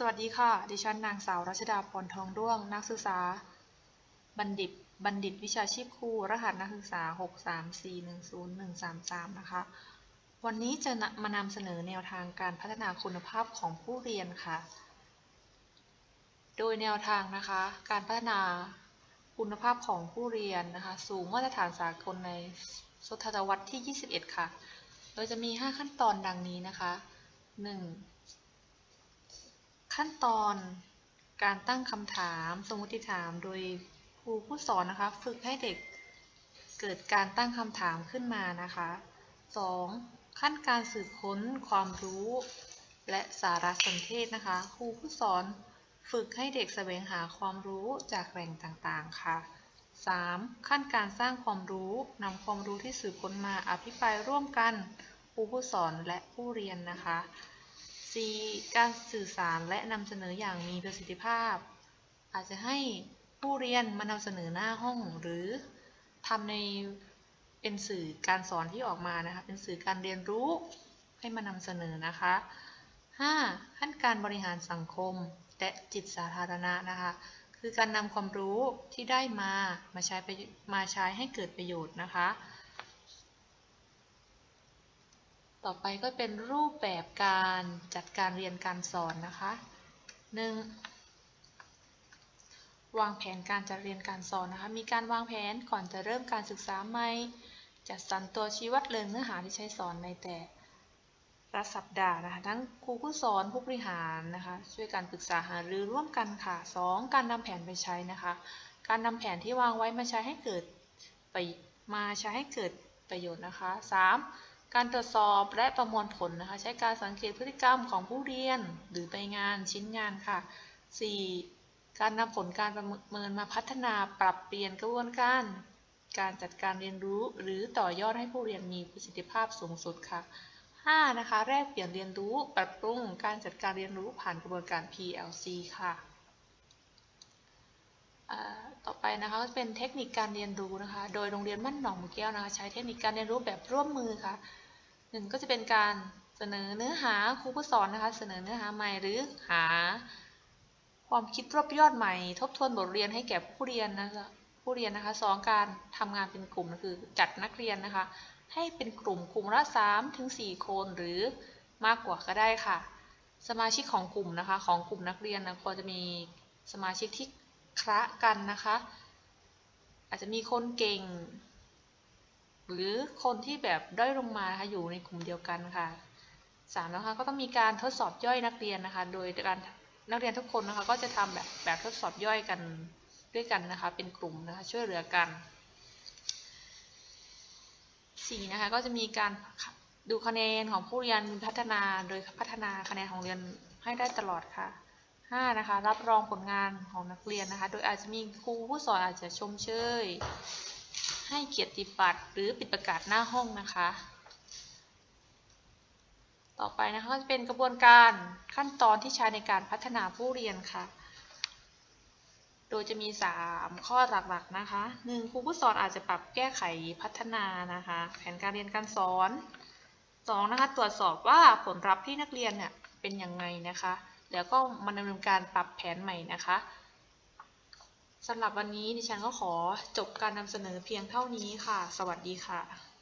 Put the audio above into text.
สวัสดีค่ะ ดิฉันนางสาวรัชดาพรทองด้วง นักศึกษา บัณฑิต บัณฑิตวิชาชีพครู รหัสนักศึกษา 634101133 นะคะ วันนี้จะมานำเสนอแนวทางการพัฒนาคุณภาพของผู้เรียนค่ะ โดยแนวทางนะคะ การพัฒนาคุณภาพของผู้เรียนนะคะ สูงมาตรฐานสากลในศตวรรษที่ 21 ค่ะ โดยจะมี 5 ขั้นตอนดังนี้นะคะ 1. ขั้นตอนการตั้งคำถามสมมติฐานโดยครูผู้สอนนะคะ ฝึกให้เด็กเกิดการตั้งคำถามขึ้นมานะคะ 2. ขั้นการสืบค้นความรู้ และสารสนเทศนะคะ ครูผู้สอนฝึกให้เด็กแสวงหาความรู้จากแหล่งต่างๆค่ะ 3. ขั้นการสร้างความรู้นำความรู้ที่สืบค้นมาอภิปรายร่วมกันครูผู้สอนและผู้เรียนนะคะ 4. การสื่อสารและนำเสนออย่างมีประสิทธิภาพ อาจจะให้ผู้เรียนมานำเสนอหน้าห้องหรือทำในเป็นสื่อการสอนที่ออกมานะคะ เป็นสื่อการเรียนรู้ให้มานำเสนอนะคะ 5. ขั้นการบริหารสังคมและจิตสาธารณะนะคะ คือการนำความรู้ที่ได้มามาใช้มาใช้ให้เกิดประโยชน์นะคะ ต่อไปก็เป็นรูปแบบการจัดการเรียนการสอนนะคะ 1. วางแผนการจัดเรียนการสอนนะคะ มีการวางแผนก่อนจะเริ่มการศึกษาใหม่ จัดสรรตัวชี้วัดเรียนเนื้อหาที่ใช้สอนในแต่ละสัปดาห์นะคะ ทั้งครูผู้สอนผู้บริหารนะคะ ช่วยการปรึกษาหารือร่วมกันค่ะ 2. การนำแผนไปใช้นะคะ การนำแผนที่วางไว้มาใช้ให้เกิดไปมาใช้ให้เกิดประโยชน์นะคะ 3. การตรวจสอบและประมวลผลนะคะใช้การสังเกตพฤติกรรมของผู้เรียนหรือไปงานชิ้นงานค่ะ 4. การนำผลการประเมินมาพัฒนาปรับเปลี่ยนกระบวนการ การจัดการเรียนรู้ หรือต่อยอดให้ผู้เรียนมีประสิทธิภาพสูงสุดค่ะ 5. นะคะแลกเปลี่ยนเรียนรู้ปรับปรุงการจัดการเรียนรู้ผ่านกระบวนการ PLC ค่ะ ต่อไปนะคะก็เป็นเทคนิคการเรียนรู้นะคะ โดยโรงเรียนบ้านหนองมือแก้วนะคะ ใช้เทคนิคการเรียนรู้แบบร่วมมือค่ะหนึ่งก็จะเป็นการเสนอเนื้อหาครูผู้สอนนะคะ เสนอเนื้อหาใหม่หรือหา ความคิดรวบยอดใหม่ ทบทวนบทเรียนให้แก่ผู้เรียนนะคะผู้เรียนนะคะสองการทำงานเป็นกลุ่มคือจัดนักเรียนนะคะ ให้เป็นกลุ่มกลุ่มละ3ถึง4คนหรือมากกว่าก็ได้ค่ะ สมาชิกของกลุ่มนะคะ ของกลุ่มนักเรียนนะพอจะมีสมาชิกที่ คละกันนะคะ อาจจะมีคนเก่ง หรือคนที่แบบด้อยลงมานะคะอยู่ในกลุ่มเดียวกันค่ะสามนะคะก็ต้องมีการทดสอบย่อยนักเรียนนะคะ โดยการนักเรียนทุกคนนะคะ ก็จะทำแบบแบบทดสอบย่อยกันด้วยกันนะคะ เป็นกลุ่มนะคะช่วยเหลือกันสี่นะคะก็จะมีการดูคะแนนของผู้เรียนพัฒนาโดยพัฒนาคะแนนของเรียนให้ได้ตลอดค่ะ 5. นะคะรับรองผลงานของนักเรียนนะคะ โดยอาจจะมีครูผู้สอนอาจจะชมเชย ให้เกียรติบัตรหรือปิดประกาศหน้าห้องนะคะ ต่อไปนะคะก็จะเป็นกระบวนการขั้นตอนที่ใช้ในการพัฒนาผู้เรียนค่ะ โดยจะมี 3 ข้อหลักๆนะคะ 1. ครูผู้สอนอาจจะปรับแก้ไขพัฒนานะคะ แผนการเรียนการสอน 2. นะคะตรวจสอบว่าผลลัพธ์ที่นักเรียนเนี่ยเป็นยังไงนะคะ แล้วก็มาดำเนินการปรับแผนใหม่นะคะสำหรับวันนี้ดิฉันก็ขอจบการนำเสนอเพียงเท่านี้ค่ะ สวัสดีค่ะ